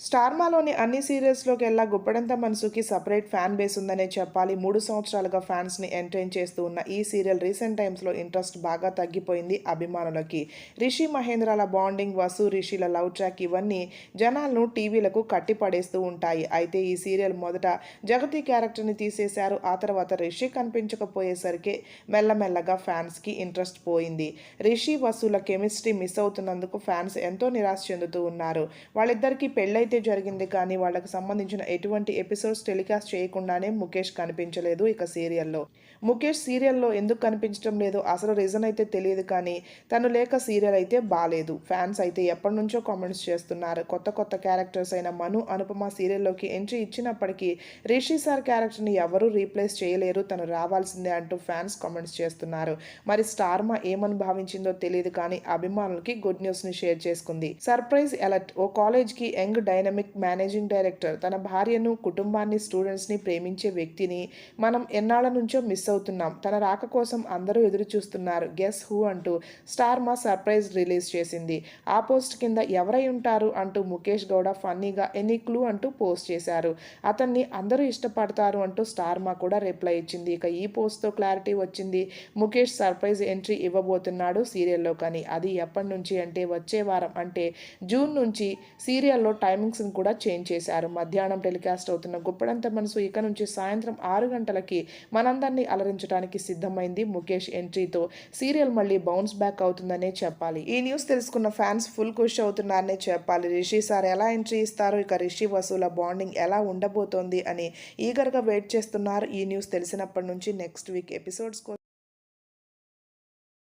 స్టార్మాలోని అన్ని సీరియల్స్లోకి వెళ్ళా. గుప్పడంత మనసుకి సపరేట్ ఫ్యాన్ బేస్ ఉందనే చెప్పాలి. మూడు సంవత్సరాలుగా ఫ్యాన్స్ని ఎంటర్టైన్ చేస్తూ ఉన్న ఈ సీరియల్ రీసెంట్ టైమ్స్లో ఇంట్రెస్ట్ బాగా తగ్గిపోయింది అభిమానులకి. రిషి మహేంద్రాల బాండింగ్ వసు రిషిల లవ్ ట్రాక్ ఇవన్నీ జనాలను టీవీలకు కట్టిపడేస్తూ ఉంటాయి. అయితే ఈ సీరియల్ మొదట జగతి క్యారెక్టర్ని తీసేశారు. ఆ తర్వాత రిషి కనిపించకపోయేసరికి మెల్లమెల్లగా ఫ్యాన్స్కి ఇంట్రెస్ట్ పోయింది. రిషి వసుల కెమిస్ట్రీ మిస్ అవుతున్నందుకు ఫ్యాన్స్ ఎంతో నిరాశ చెందుతూ ఉన్నారు. వాళ్ళిద్దరికీ పెళ్ళై అయితే జరిగింది కానీ వాళ్ళకి సంబంధించిన ఎటువంటి ఎపిసోడ్స్ టెలికాస్ట్ చేయకుండానే ముఖేష్ కనిపించలేదు ఇక సీరియల్లో. ముఖేష్ సీరియల్లో ఎందుకు కనిపించడం లేదు అసలు రీజన్ అయితే తెలియదు కానీ తను లేక సీరియల్ అయితే బాగాలేదు ఫ్యాన్స్ అయితే ఎప్పటి నుంచో కామెంట్స్ చేస్తున్నారు. కొత్త కొత్త క్యారెక్టర్స్ అయిన మను అనుపమ సీరియల్లోకి ఎంట్రీ ఇచ్చినప్పటికీ రిషి సార్ క్యారెక్టర్ని ఎవరూ రీప్లేస్ చేయలేరు తను రావాల్సిందే అంటూ ఫ్యాన్స్ కామెంట్స్ చేస్తున్నారు. మరి స్టార్మా ఏమని భావించిందో తెలియదు కానీ అభిమానులకి గుడ్ న్యూస్ని షేర్ చేసుకుంది. సర్ప్రైజ్ అలర్ట్ ఓ కాలేజ్కి యంగ్ డైనమిక్ మేనేజింగ్ డైరెక్టర్. తన భార్యను కుటుంబాన్ని స్టూడెంట్స్ని ప్రేమించే వ్యక్తిని మనం ఎన్నాళ్ళ నుంచో మిస్ అవుతున్నాం. తన రాక కోసం అందరూ ఎదురు చూస్తున్నారు గెస్ హూ అంటూ స్టార్ మా సర్ప్రైజ్ రిలీజ్ చేసింది. ఆ పోస్ట్ కింద ఎవరై ఉంటారు అంటూ ముఖేష్ గౌడ ఫన్నీగా ఎనీ క్లూ అంటూ పోస్ట్ చేశారు. అతన్ని అందరూ ఇష్టపడతారు అంటూ స్టార్ మా కూడా రిప్లై ఇచ్చింది. ఇక ఈ పోస్ట్తో క్లారిటీ వచ్చింది. ముఖేష్ సర్ప్రైజ్ ఎంట్రీ ఇవ్వబోతున్నాడు సీరియల్లో కానీ అది ఎప్పటి నుంచి అంటే వచ్చే వారం అంటే జూన్ నుంచి సీరియల్లో టైమింగ్స్ని కూడా చేంజ్ చేశారు. మధ్యాహ్నం టెలికాస్ట్ అవుతున్న గుప్పడంత మనసు ఇక నుంచి సాయంత్రం ఆరు గంటలకి మనందరినీ అలరించడానికి సిద్ధమైంది ముఖేష్ ఎంట్రీతో. సీరియల్ మళ్ళీ బౌన్స్ బ్యాక్ అవుతుందనే చెప్పాలి. ఈ న్యూస్ తెలుసుకున్న ఫ్యాన్స్ ఫుల్ ఖుషి అవుతున్నారనే చెప్పాలి. రిషి సార్ ఎలా ఎంట్రీ ఇస్తారు? ఇక రిషి వసూల బాండింగ్ ఎలా ఉండబోతోంది అని ఈగర్గా వెయిట్ చేస్తున్నారు. ఈ న్యూస్ తెలిసినప్పటి నుంచి నెక్స్ట్ వీక్ ఎపిసోడ్స్ కోసం